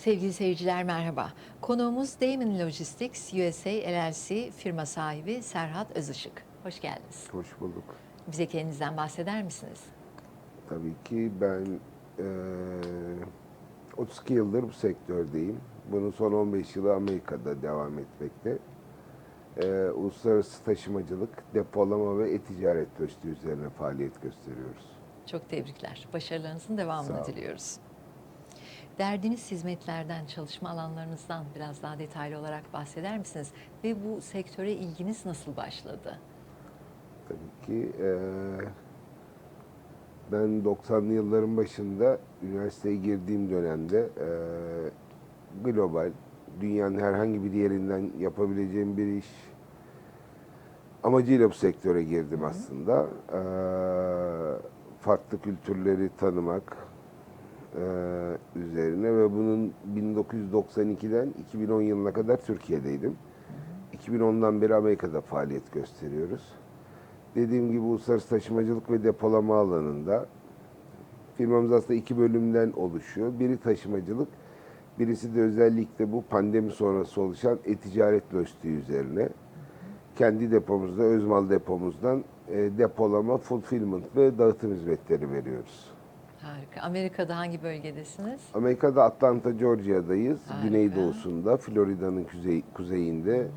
Sevgili seyirciler merhaba. Konuğumuz Damon Logistics USA LLC firma sahibi Serhat Özışık. Hoş geldiniz. Hoş bulduk. Bize kendinizden bahseder misiniz? Tabii ki ben eee 32 yıldır bu sektördeyim. Bunun son 15 yılı Amerika'da devam etmekte. Eee, uluslararası taşımacılık, depolama ve e-ticaret rüştü üzerine faaliyet gösteriyoruz. Çok tebrikler. Başarılarınızın devamını diliyoruz. Verdiğiniz hizmetlerden, çalışma alanlarınızdan biraz daha detaylı olarak bahseder misiniz? Ve bu sektöre ilginiz nasıl başladı? Tabii ki ben 90'lı yılların başında üniversiteye girdiğim dönemde global, dünyanın herhangi bir yerinden yapabileceğim bir iş amacıyla bu sektöre girdim aslında. Eee, farklı kültürleri tanımak eee, üzerine ve bunun 1992'den 2010 yılına kadar Türkiye'deydim. 2010'dan beri Amerika'da faaliyet gösteriyoruz. Dediğim gibi uluslararası taşımacılık ve depolama alanında firmamız aslında iki bölümden oluşuyor. Biri taşımacılık, birisi de özellikle bu pandemi sonrası oluşan e-ticaret lojistiği üzerine. Kendi depomuzda, özmal depomuzdan e, depolama, fulfillment ve dağıtım hizmetleri veriyoruz. Harika. Amerika'da hangi bölgedesiniz? Amerika'da Atlanta, Georgia'dayız. Harika. Güneydoğusunda, Florida'nın kuzey, kuzeyinde,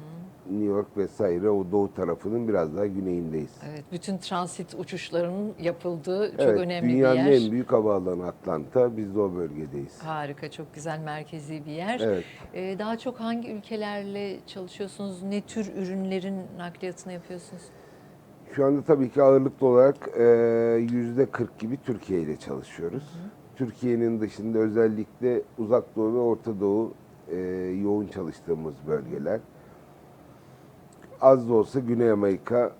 New York vesaire o doğu tarafının biraz daha güneyindeyiz. Evet, bütün transit uçuşlarının yapıldığı çok evet, önemli bir dünyanın yer. en büyük havaalanı Atlanta. Biz de o bölgedeyiz. Harika, çok güzel merkezi bir yer. Evet. Ee, daha çok hangi ülkelerle çalışıyorsunuz? Ne tür ürünlerin nakliyatını yapıyorsunuz? Şu anda tabii ki ağırlıklı olarak e, yüzde 40 gibi Türkiye ile çalışıyoruz. Türkiye'nin dışında özellikle Uzak Doğu ve Orta Doğu e, yoğun çalıştığımız bölgeler. Az da olsa Güney Amerika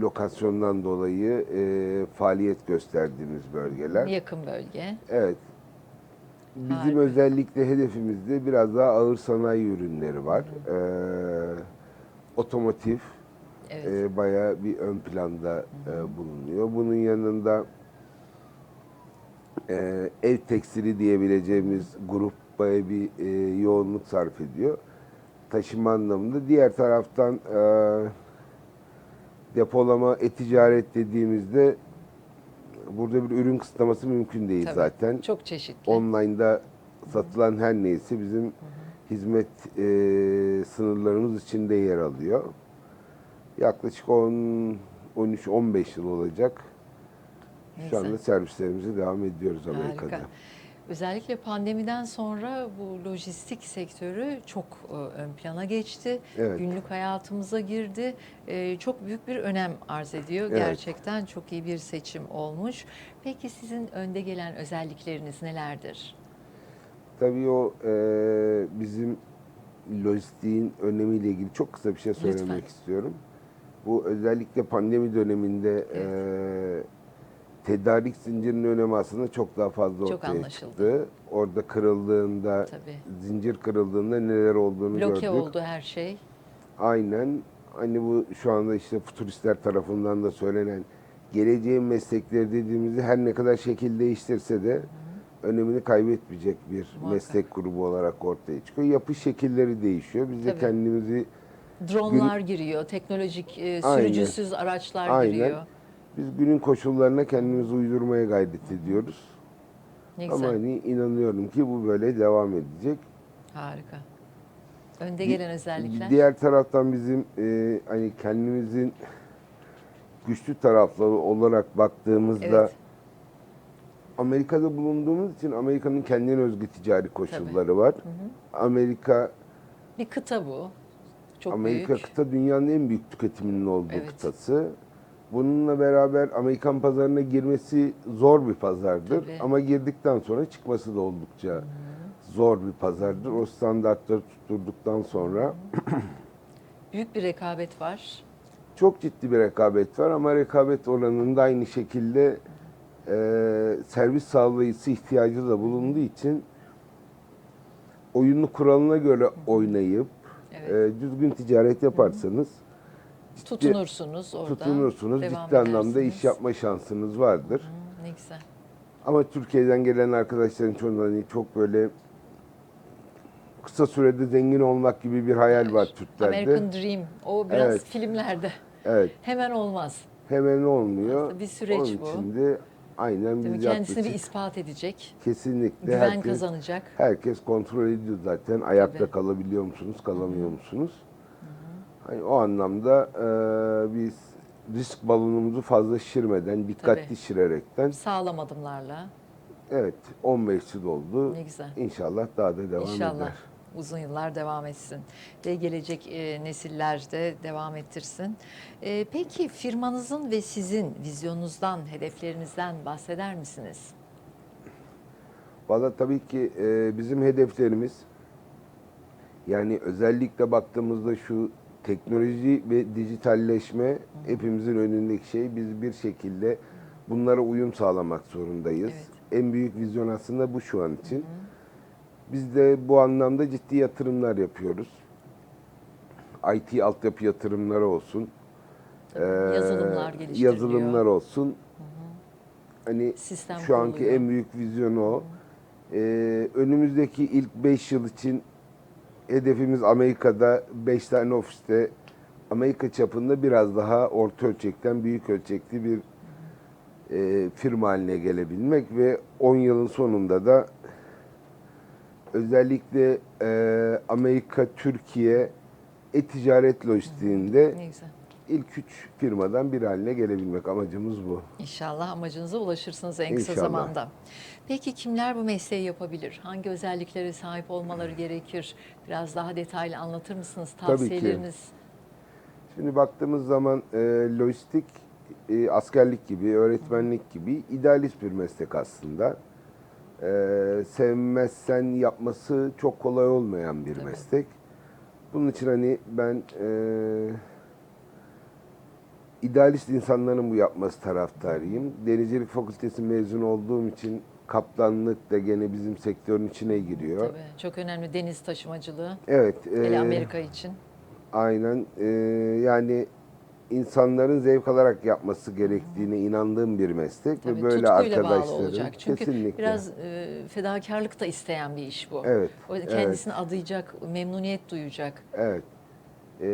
lokasyondan dolayı e, faaliyet gösterdiğimiz bölgeler. Yakın bölge. Evet. Bizim Harika. özellikle hedefimizde biraz daha ağır sanayi ürünleri var. Ee, otomotiv Evet. e, bayağı bir ön planda e, bulunuyor. Bunun yanında e, ev tekstili diyebileceğimiz grup bayağı bir e, yoğunluk sarf ediyor. Taşıma anlamında. Diğer taraftan e, depolama, e-ticaret dediğimizde burada bir ürün kısıtlaması mümkün değil Tabii. zaten Çok çeşitli. online'da satılan her neyse bizim hizmet e, sınırlarımız içinde yer alıyor. Yaklaşık 10 13 15 yıl olacak. Şu anda servislerimize devam ediyoruz Amerika'da. Harika. Özellikle pandemiden sonra bu lojistik sektörü çok e, ön plana geçti. Evet. Günlük hayatımıza girdi. E, Çok büyük bir önem arz ediyor. Evet. Gerçekten çok iyi bir seçim olmuş. Peki sizin önde gelen özellikleriniz nelerdir? Tabii o e, bizim lojistiğin önemiyle ilgili çok kısa bir şey söylemek Lütfen. istiyorum. Bu özellikle pandemi döneminde e, tedarik zincirinin önemi aslında çok daha fazla Çok ortaya anlaşıldı. çıktı. Orada kırıldığında, Tabii. zincir kırıldığında neler olduğunu Bloke gördük. oldu her şey. Aynen. Hani bu şu anda işte futuristler tarafından da söylenen geleceğin meslekleri dediğimizde her ne kadar şekil değiştirse de önemini kaybetmeyecek bir Muhakkak. meslek grubu olarak ortaya çıkıyor. Yapı şekilleri değişiyor. Biz de Tabii. kendimizi Dronlar giriyor, teknolojik e, Aynen. sürücüsüz araçlar Aynen. giriyor. biz günün koşullarına kendimizi uydurmaya gayret ediyoruz. Ne Ama güzel. hani inanıyorum ki bu böyle devam edecek. Harika. Önde gelen özellikler. Diğer taraftan bizim e, hani kendimizin güçlü tarafları olarak baktığımızda Evet. Amerika'da bulunduğumuz için Amerika'nın kendine özgü ticari koşulları var. Amerika Bir kıta bu. Çok Amerika büyük. kıta dünyanın en büyük tüketiminin olduğu Evet. kıtası. Bununla beraber Amerikan pazarına girmesi zor bir pazardır Tabii. ama girdikten sonra çıkması da oldukça zor bir pazardır. O standartları tutturduktan sonra Büyük bir rekabet var. çok ciddi bir rekabet var ama rekabet oranında aynı şekilde e, servis sağlayıcısı ihtiyacı da bulunduğu için oyunu kuralına göre oynayıp Evet. e, düzgün ticaret yaparsanız ciddi Tutunursunuz orada. tutunursunuz. devam Ciddi anlamda edersiniz. iş yapma şansınız vardır. Hı, Ne güzel. Ama Türkiye'den gelen arkadaşların çoğunun hani çok böyle kısa sürede zengin olmak gibi bir hayal var Türklerde. American Dream. O biraz Evet. filmlerde. Evet. Hemen olmaz. Hemen olmuyor. Aslında bir süreç Onun bu. için de aynen Değil mi? biz Kendisini bir yaklaşık ispat edecek. kesinlikle Güven herkes, kazanacak. herkes kontrol ediyor zaten. Ayakta Tabii. kalabiliyor musunuz, kalamıyor musunuz? Hani o anlamda e, biz risk balonumuzu fazla şişirmeden, dikkatli Tabii. şişirerekten Sağlam adımlarla. evet 15'si doldu. Ne güzel. İnşallah daha da devam İnşallah eder. Uzun yıllar devam etsin ve gelecek e, nesiller de devam ettirsin. E, peki firmanızın ve sizin vizyonunuzdan, hedeflerinizden bahseder misiniz? Valla tabii ki e, bizim hedeflerimiz yani özellikle baktığımızda şu teknoloji ve dijitalleşme hepimizin önündeki şey. Biz bir şekilde bunlara uyum sağlamak zorundayız. En büyük vizyon aslında bu şu an için. Biz de bu anlamda ciddi yatırımlar yapıyoruz. IT altyapı yatırımları olsun. Tabii, e, yazılımlar geliştiriliyor. Yazılımlar olsun. Hani Sistem şu anki kuruluyor. en büyük vizyonu o. Ee, önümüzdeki ilk 5 yıl için hedefimiz Amerika'da 5 tane ofiste Amerika çapında biraz daha orta ölçekten büyük ölçekli bir e, firma haline gelebilmek ve 10 yılın sonunda da özellikle e, Amerika, Türkiye e-ticaret lojistiğinde Ne güzel. ilk 3 firmadan bir haline gelebilmek amacımız bu. İnşallah amacınıza ulaşırsınız en kısa İnşallah. zamanda. Peki kimler bu mesleği yapabilir? Hangi özelliklere sahip olmaları gerekir? Biraz daha detaylı anlatır mısınız? Tabii ki. Tavsiyeleriniz? Şimdi baktığımız zaman e, lojistik, e, askerlik gibi, öğretmenlik gibi idealist bir meslek aslında. E, sevmezsen yapması çok kolay olmayan bir Tabii. meslek. Bunun için hani ben e, idealist insanların bu yapması taraftarıyım. Denizcilik fakültesi mezun olduğum için kaptanlık da gene bizim sektörün içine giriyor. Tabii, çok önemli deniz taşımacılığı. Evet. Hele e, Amerika için. Aynen. Ee, yani insanların zevk alarak yapması gerektiğine inandığım bir meslek Tabii, ve böyle olacak. Çünkü kesinlikle. biraz e, fedakarlık da isteyen bir iş bu. Evet, O yüzden kendisini adayacak, memnuniyet duyacak. Evet. Ee,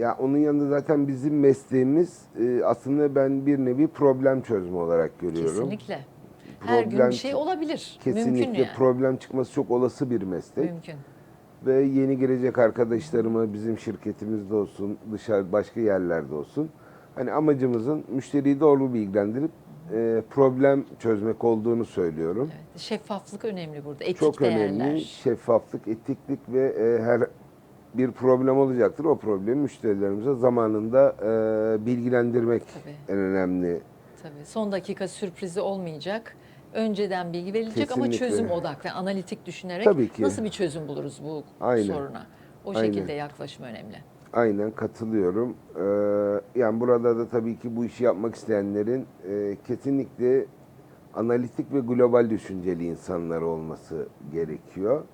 ya onun yanında zaten bizim mesleğimiz e, aslında ben bir nevi problem çözme olarak görüyorum. Kesinlikle. Her gün bir şey olabilir. Kesinlikle Mümkün yani. problem çıkması çok olası bir meslek. Mümkün. Ve yeni girecek arkadaşlarıma bizim şirketimizde olsun, dışarı başka yerlerde olsun. Hani amacımızın müşteriyi doğru bilgilendirip e, problem çözmek olduğunu söylüyorum. Evet. Şeffaflık önemli burada. Etik Çok değerler. önemli şeffaflık, etiklik ve e, her bir problem olacaktır. O problemi müşterilerimize zamanında e, bilgilendirmek Tabii. en önemli. Tabii. Son dakika sürprizi olmayacak. Önceden bilgi verilecek ama Kesinlikle. çözüm odaklı, analitik düşünerek Tabii ki. nasıl bir çözüm buluruz bu Aynen. soruna. O Aynen. şekilde yaklaşım önemli. Aynen katılıyorum. Ee, yani burada da tabii ki bu işi yapmak isteyenlerin e, kesinlikle analitik ve global düşünceli insanlar olması gerekiyor.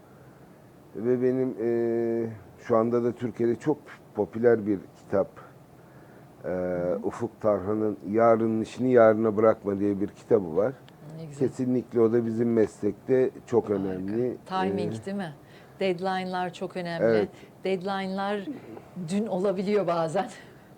Ve benim e, şu anda da Türkiye'de çok popüler bir kitap e, Ufuk Tarhan'ın Yarının işini yarına bırakma diye bir kitabı var. Ne güzel. Kesinlikle o da bizim meslekte çok önemli. Timing Ee, değil mi? Deadline'lar çok önemli. Evet. Deadline'lar dün olabiliyor bazen.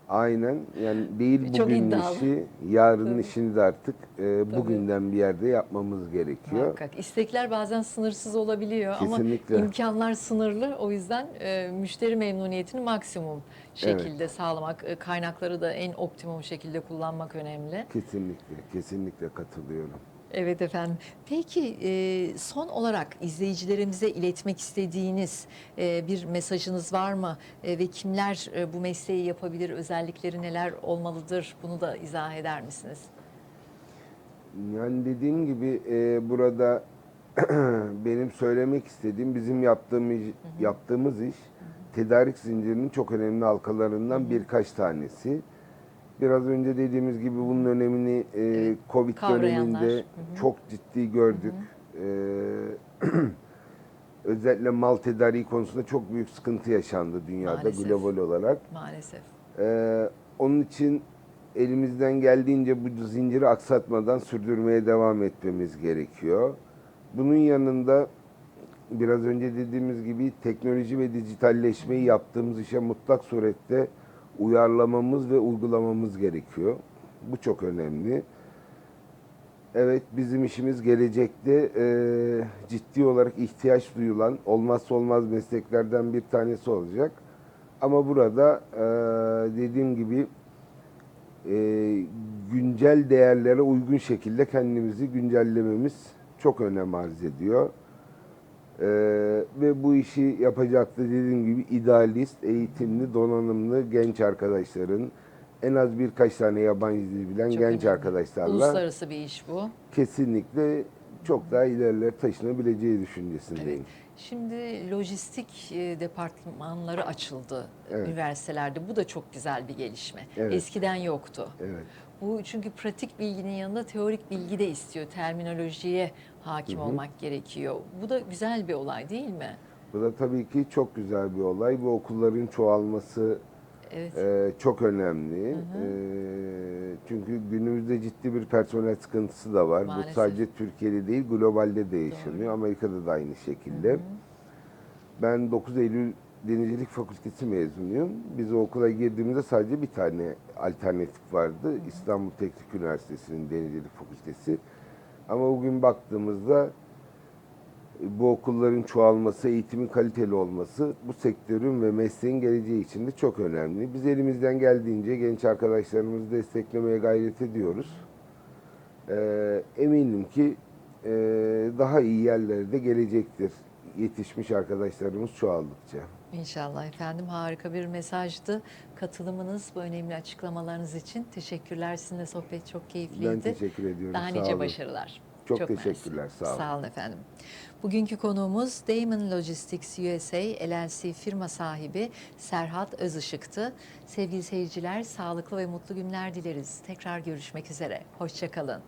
Aynen yani değil Çok bugünün iddialı. işi, yarının Tabii. işini de artık e, bugünden bir yerde yapmamız gerekiyor. Muhakkak. İstekler bazen sınırsız olabiliyor Kesinlikle. ama imkanlar sınırlı. O yüzden e, müşteri memnuniyetini maksimum şekilde sağlamak, e, kaynakları da en optimum şekilde kullanmak önemli. Kesinlikle, kesinlikle katılıyorum. Evet efendim. Peki e, son olarak izleyicilerimize iletmek istediğiniz e, bir mesajınız var mı? E, ve kimler e, bu mesleği yapabilir? Özellikleri neler olmalıdır? Bunu da izah eder misiniz? Yani dediğim gibi e, burada benim söylemek istediğim bizim yaptığımız yaptığımız iş tedarik zincirinin çok önemli halkalarından birkaç tanesi. Biraz önce dediğimiz gibi bunun önemini e, Evet, Covid döneminde Hı hı. çok ciddi gördük. E, özellikle mal tedariği konusunda çok büyük sıkıntı yaşandı dünyada Maalesef. global olarak. Maalesef. Ee, onun için elimizden geldiğince bu zinciri aksatmadan sürdürmeye devam etmemiz gerekiyor. Bunun yanında biraz önce dediğimiz gibi teknoloji ve dijitalleşmeyi yaptığımız işe mutlak surette uyarlamamız ve uygulamamız gerekiyor. Bu çok önemli. Evet bizim işimiz gelecekte e, ciddi olarak ihtiyaç duyulan olmazsa olmaz mesleklerden bir tanesi olacak. Ama burada e, dediğim gibi e, güncel değerlere uygun şekilde kendimizi güncellememiz çok önem arz ediyor. E, ve bu işi yapacak da dediğim gibi idealist, eğitimli, donanımlı genç arkadaşların en az birkaç tane yabancı dil bilen Çok genç önemli. arkadaşlarla Uluslararası bir iş bu. kesinlikle çok daha ilerlere taşınabileceği düşüncesindeyim. Şimdi lojistik e, departmanları açıldı Evet. üniversitelerde. Bu da çok güzel bir gelişme. Evet. Eskiden yoktu. Evet. Bu çünkü pratik bilginin yanında teorik bilgi de istiyor. Terminolojiye hakim olmak gerekiyor. Bu da güzel bir olay değil mi? Bu da tabii ki çok güzel bir olay. Bu okulların çoğalması Evet. e, çok önemli. E, çünkü günümüzde ciddi bir personel sıkıntısı da var. Maalesef. Bu sadece Türkiye'de değil, globalde de yaşanıyor. Amerika'da da aynı şekilde. Ben 9 Eylül Denizcilik Fakültesi mezunuyum. Biz o okula girdiğimizde sadece bir tane alternatif vardı. İstanbul Teknik Üniversitesi'nin Denizcilik Fakültesi. Ama bugün baktığımızda bu okulların çoğalması, eğitimin kaliteli olması bu sektörün ve mesleğin geleceği için de çok önemli. Biz elimizden geldiğince genç arkadaşlarımızı desteklemeye gayret ediyoruz. Ee, eminim ki e, daha iyi yerlere de gelecektir yetişmiş arkadaşlarımız çoğaldıkça. İnşallah efendim harika bir mesajdı. Katılımınız, bu önemli açıklamalarınız için teşekkürler. Sizinle sohbet çok keyifliydi. Ben teşekkür ediyorum. Daha nice başarılar. Çok mersi. teşekkürler, sağ olun. Sağ olun efendim. Bugünkü konuğumuz Damon Logistics USA LLC firma sahibi Serhat Özışık'tı. Sevgili seyirciler, sağlıklı ve mutlu günler dileriz. Tekrar görüşmek üzere. Hoşçakalın.